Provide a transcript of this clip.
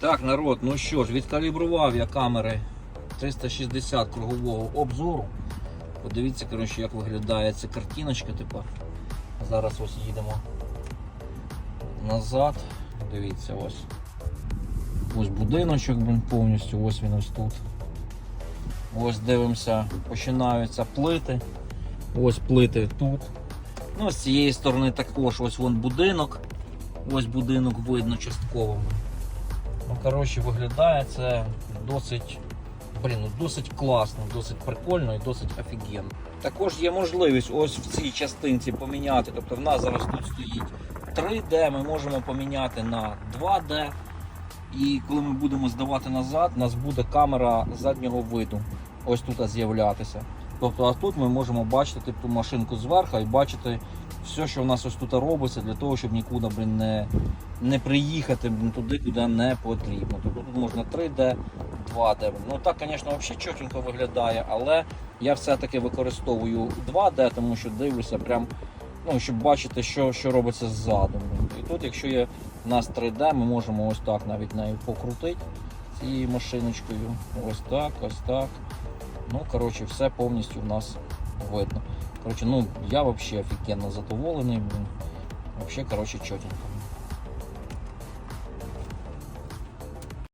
Так, народ, ну що ж, відкалібрував я камери 360 кругового обзору. Подивіться, коротше, як виглядає ця картиночка. Типу. Зараз ось їдемо назад. Дивіться, ось. Ось будиночок повністю, ось він ось тут. Ось дивимося, починаються плити. Ось плити тут. Ну, з цієї сторони також ось вон будинок. Ось будинок видно частково. Ну, коротше, виглядає це досить, блін, ну, досить класно, досить прикольно і досить офігенно. Також є можливість ось в цій частинці поміняти. Тобто в нас зараз тут стоїть 3D, ми можемо поміняти на 2D. І коли ми будемо здавати назад, у нас буде камера заднього виду. Ось тут з'являтися. Тобто, а тут ми можемо бачити типу, машинку зверху і бачити все, що в нас ось тут робиться, для того, щоб нікуди блін, не, не приїхати блін, туди, куди не потрібно. Тобто тут можна 3D, 2D. Ну так, звісно, взагалі чотенько виглядає, але я все-таки використовую 2D, тому що дивлюся прям, ну, щоб бачити, що, що робиться ззаду. І тут, якщо є у нас 3D, ми можемо ось так навіть нею покрутити цією машиночкою. Ось так, ось так. Ну, коротше, все повністю в нас видно. Коротше, ну, я взагалі офігенно задоволений. Вообще, коротше, чотенько.